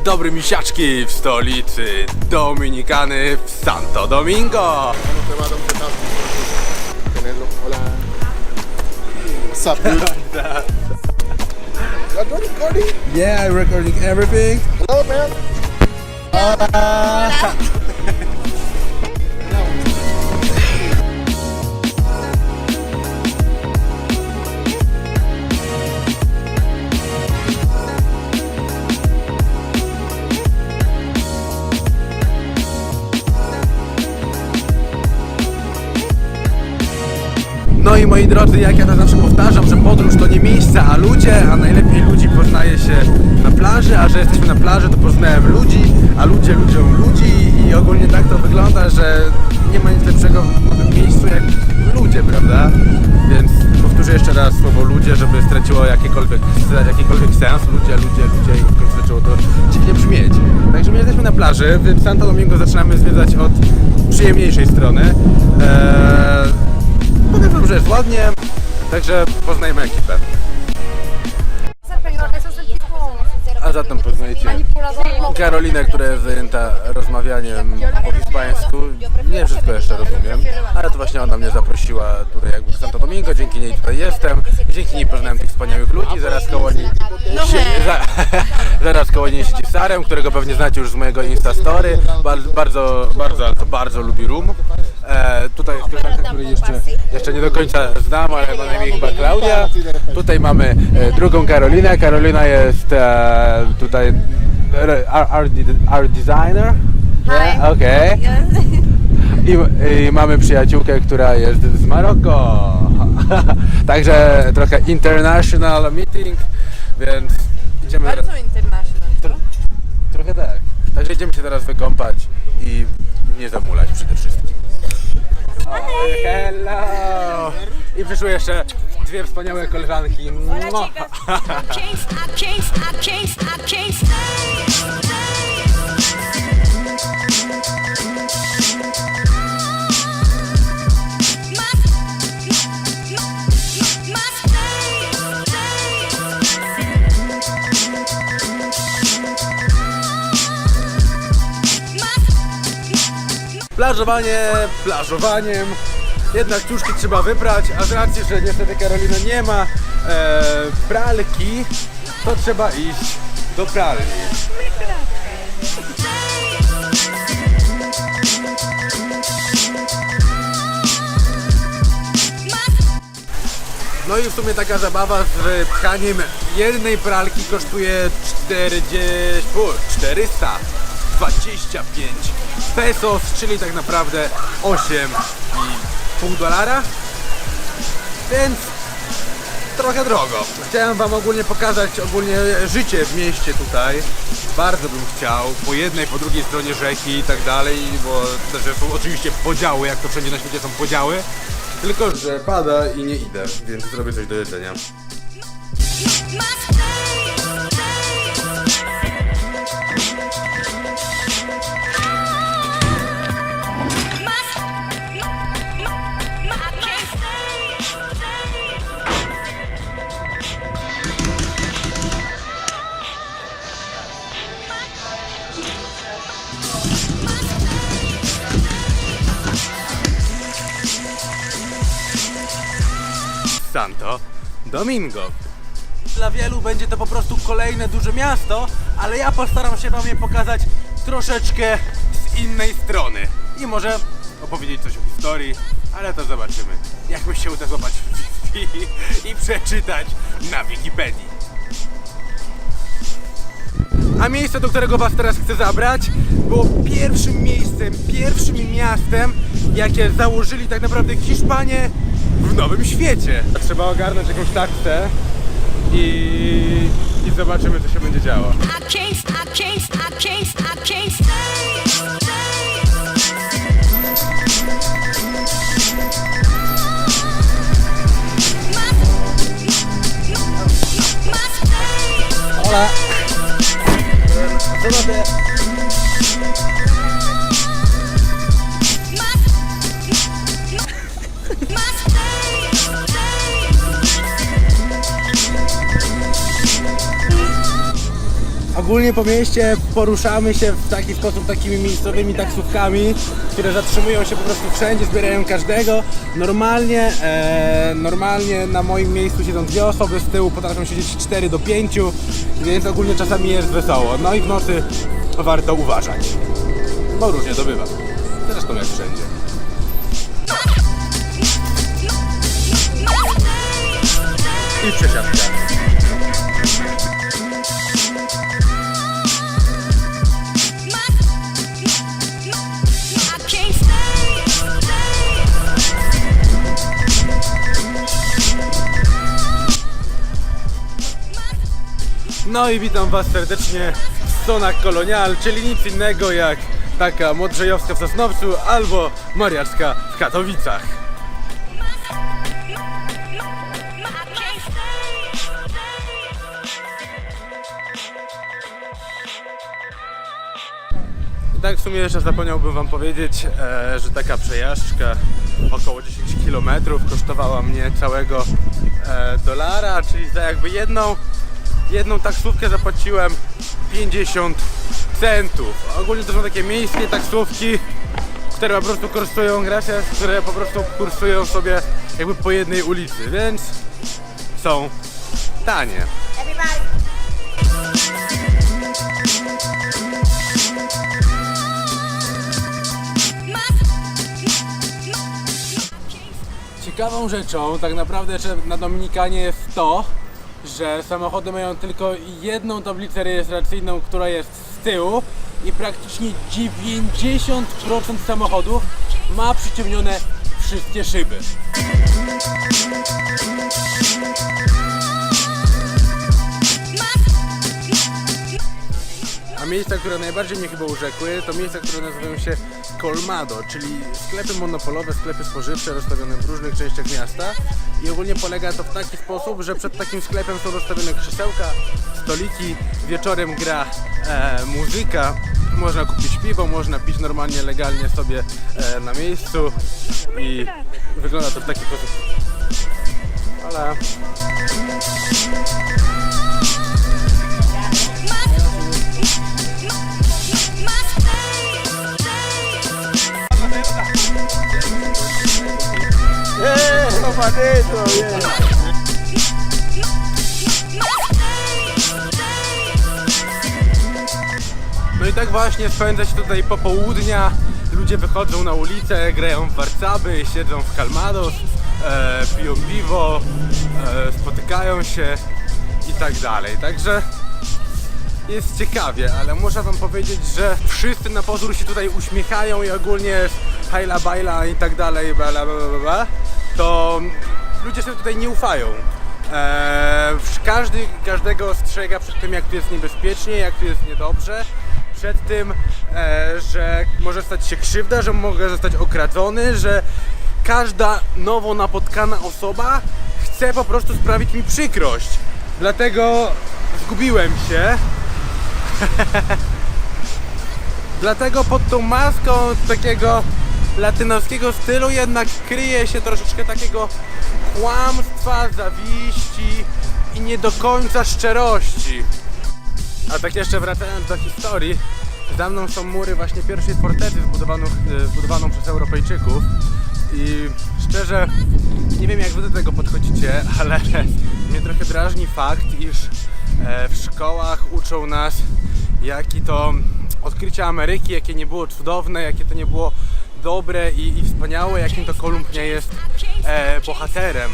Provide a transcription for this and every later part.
dzień dobry misiaczki w stolicy Dominikany w Santo Domingo. Hola. What's up, dude? You're doing recording? Yeah, I'm recording everything. Hello, man. No i moi drodzy, jak ja to zawsze powtarzam, że podróż to nie miejsca, a ludzie, a najlepiej ludzi poznaje się na plaży, a że jesteśmy na plaży, to poznałem ludzi, a ludzie ludziom ludzi i ogólnie tak to wygląda, że nie ma nic lepszego w miejscu jak ludzie, prawda? Więc powtórzę jeszcze raz słowo ludzie, żeby straciło jakiekolwiek, jakikolwiek sens. Ludzie, ludzie, ludzie i w końcu zaczęło to dziwnie brzmieć. Także my jesteśmy na plaży, w Santo Domingo zaczynamy zwiedzać od przyjemniejszej strony. Eee, Powiem wam, że jest ładnie, także poznajmy ekipę. A zatem manipulador. Karolinę, która jest zajęta rozmawianiem po hiszpańsku. Nie wszystko jeszcze rozumiem, ale to właśnie ona mnie zaprosiła tutaj jakby do Santo Domingo, dzięki niej tutaj jestem. Dzięki niej poznałem tych wspaniałych ludzi, zaraz koło niej sie- za, zaraz koło niej siedzi Sarem, którego pewnie znacie już z mojego Instastory. Bardzo, bardzo, bardzo, to bardzo lubi rum. E, tutaj jest koleżanka, której jeszcze, jeszcze nie do końca znam, ale ma na imię chyba Klaudia. Tutaj mamy e, drugą Karolinę. Karolina jest e, tutaj art, designer. Yeah? Okej. I, I mamy przyjaciółkę, która jest z Maroko. Także trochę international meeting, więc idziemy. Bardzo international. Trochę tak. Także idziemy się teraz wykąpać i nie zamulać przede wszystkim. Hello! I przyszły jeszcze dwie wspaniałe koleżanki. Mua. Plażowanie, plażowaniem. Jednak ciuszki trzeba wyprać, a z racji, że niestety Karoliny nie ma e, pralki, to trzeba iść do pralni. No i w sumie taka zabawa z pchaniem jednej pralki kosztuje 40, fu, 425 pesos, czyli tak naprawdę 8,5 dolara. Więc trochę drogo. Chciałem wam ogólnie pokazać ogólnie życie w mieście tutaj. Bardzo bym chciał, po jednej, po drugiej stronie rzeki i tak dalej, bo że są oczywiście podziały, jak to wszędzie na świecie są podziały. Tylko, że pada i nie idę, więc zrobię coś do jedzenia. Santo Domingo. Dla wielu będzie to po prostu kolejne duże miasto, ale ja postaram się Wam je pokazać troszeczkę z innej strony. I może opowiedzieć coś o historii, ale to zobaczymy. Jak się uda złapać w i przeczytać na Wikipedii. A miejsce, do którego Was teraz chcę zabrać, było pierwszym miejscem, pierwszym miastem, jakie założyli tak naprawdę Hiszpanie w Nowym Świecie. Trzeba ogarnąć jakąś taksę i, i zobaczymy, co się będzie działo. I can't, I can't, I can't, I can't stay. Hola. Ogólnie po mieście poruszamy się w taki sposób takimi miejscowymi taksówkami, które zatrzymują się po prostu wszędzie, zbierają każdego. Normalnie, e, normalnie na moim miejscu siedzą dwie osoby, z tyłu potrafią siedzieć 4 do 5, więc ogólnie czasami jest wesoło. No i w nocy warto uważać, bo różnie to bywa. Zresztą jak wszędzie. I przesiadka. No i witam Was serdecznie w Stonach Kolonial, czyli nic innego jak taka Modrzejowska w Sosnowcu albo Mariacka w Katowicach. Tak w sumie jeszcze zapomniałbym Wam powiedzieć, e, że taka przejażdżka około 10 km kosztowała mnie całego e, dolara, czyli za jakby jedną, jedną taksówkę zapłaciłem 50 centów. Ogólnie to są takie miejskie taksówki, które po prostu kursują gracias, które po prostu kursują sobie jakby po jednej ulicy, więc są tanie. Ciekawą rzeczą tak naprawdę jeszcze na Dominikanie jest to, że samochody mają tylko jedną tablicę rejestracyjną, która jest z tyłu i praktycznie 90% samochodów ma przyciemnione wszystkie szyby. A miejsca, które najbardziej mnie chyba urzekły, to miejsca, które nazywają się Colmado, czyli sklepy monopolowe, sklepy spożywcze rozstawione w różnych częściach miasta. I ogólnie polega to w taki sposób, że przed takim sklepem są rozstawione krzesełka, stoliki, wieczorem gra e, muzyka, można kupić piwo, można pić normalnie, legalnie sobie e, na miejscu i wygląda to w taki sposób. No i tak właśnie spędza się tutaj popołudnia. Ludzie wychodzą na ulicę, grają w warcaby, siedzą w kalmados, e, piją piwo, e, spotykają się i tak dalej. Także jest ciekawie, ale muszę wam powiedzieć, że wszyscy na pozór się tutaj uśmiechają i ogólnie hajla bajla i tak dalej, bla bla bla, bla to ludzie sobie tutaj nie ufają. Eee, każdy każdego ostrzega przed tym, jak tu jest niebezpiecznie, jak tu jest niedobrze, przed tym, e, że może stać się krzywda, że mogę zostać okradzony, że każda nowo napotkana osoba chce po prostu sprawić mi przykrość. Dlatego zgubiłem się. Dlatego pod tą maską takiego latynoskiego stylu jednak kryje się troszeczkę takiego kłamstwa, zawiści i nie do końca szczerości. A tak jeszcze wracając do historii, za mną są mury właśnie pierwszej fortecy zbudowaną, e, zbudowaną przez Europejczyków i szczerze nie wiem jak wy do tego podchodzicie, ale mnie trochę drażni fakt, iż e, w szkołach uczą nas jaki to odkrycie Ameryki, jakie nie było cudowne, jakie to nie było dobre i, i wspaniałe, jakim to Kolumb nie jest e, bohaterem.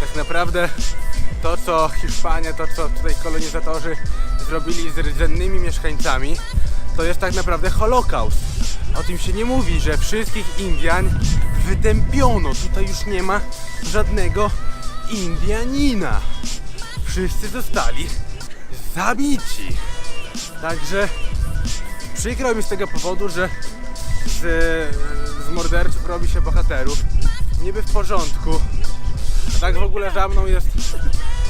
Tak naprawdę to, co Hiszpania, to, co tutaj kolonizatorzy zrobili z rdzennymi mieszkańcami, to jest tak naprawdę Holokaust. O tym się nie mówi, że wszystkich Indian wytępiono. Tutaj już nie ma żadnego Indianina. Wszyscy zostali zabici. Także przykro mi z tego powodu, że z, z morderców robi się bohaterów. Niby w porządku. A tak w ogóle za mną jest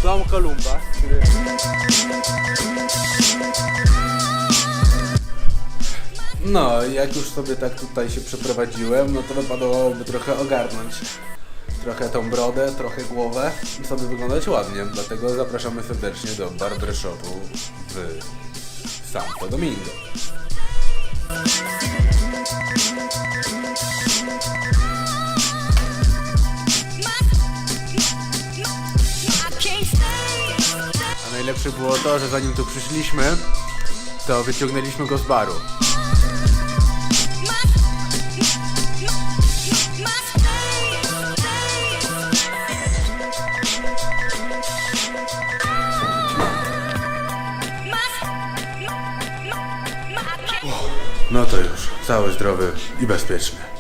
dom Kolumba, który... No, jak już sobie tak tutaj się przeprowadziłem, no to wypadałoby trochę ogarnąć trochę tą brodę, trochę głowę i sobie wyglądać ładnie. Dlatego zapraszamy serdecznie do barbershopu w Santo Domingo. A najlepsze było to, że zanim tu przyszliśmy, to wyciągnęliśmy go z baru. Cały zdrowy i bezpieczny.